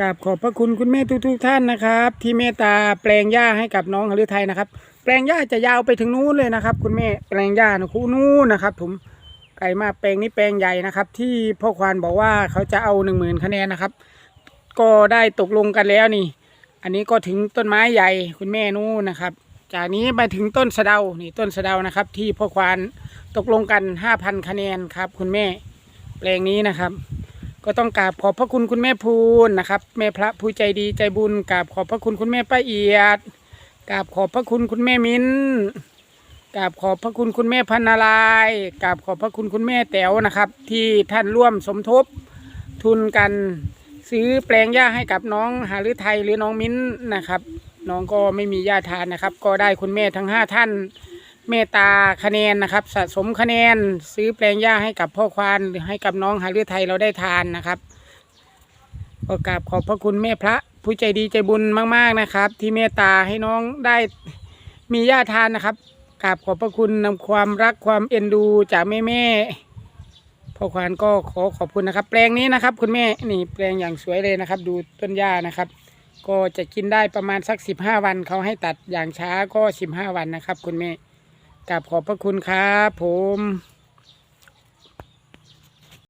กราบขอบพระคุณคุณแม่ทุกๆท่านนะครับ ที่เมตตาแปลงหญ้าให้กับน้องหฤทัยนะครับ แปลงหญ้าจะยาวไปถึงนู้นเลยนะครับ คุณแม่แปลงหญ้านะคู่นู้นนะครับ ผมไก่มากแปลงนี้แปลงใหญ่นะครับ ที่พ่อควานบอกว่าเขาจะเอาหนึ่งหมื่นคะแนนนะครับ ก็ได้ตกลงกันแล้วนี่ อันนี้ก็ถึงต้นไม้ใหญ่คุณแม่นู้นนะครับ จากนี้ไปถึงต้นสะเดานี่ต้นสะเดานะครับ ที่พ่อควานตกลงกันห้าพันคะแนนครับ คุณแม่แปลงนี้นะครับ ก็ต้องกราบขอบพระคุณคุณแม่พูนนะครับ แม่พระผู้ใจดีใจบุญกราบขอบพระคุณคุณแม่ป้าเอียดกราบขอบพระคุณคุณแม่มิ้นกราบขอบพระคุณคุณแม่พันนารายกราบขอบพระคุณคุณแม่แต๋วนะครับ ที่ท่านร่วมสมทบทุนกันซื้อแปลงหญ้าให้กับน้องหาฤทัยหรือน้องมิ้นนะครับ น้องก็ไม่มีหญ้าทานนะครับ ก็ได้คุณแม่ทั้งห้าท่าน เมตตาคะแนนนะครับ สะสมคะแนนซื้อแปลงหญ้าให้กับพ่อควานหรือให้กับน้องหาเลือไทยเราได้ทานนะครับก็กราบขอบพระคุณแม่พระ ผู้ใจดีใจบุญมาก ๆนะครับ ที่เมตตาให้น้องได้มีหญ้าทานนะครับกราบขอบพระคุณนำความรักความเอ็นดูจากแม่แม่ๆพ่อควานก็ขอขอบคุณนะครับ แปลงนี้นะครับ คุณแม่นี่แปลงอย่างสวยเลยนะครับ ดูต้นหญ้านะครับ ก็จะกินได้ประมาณสักสิบห้าวันเขาให้ตัดอย่างช้าก็สิบห้าวันนะครับ คุณแม่ กลับขอบพระคุณครับผม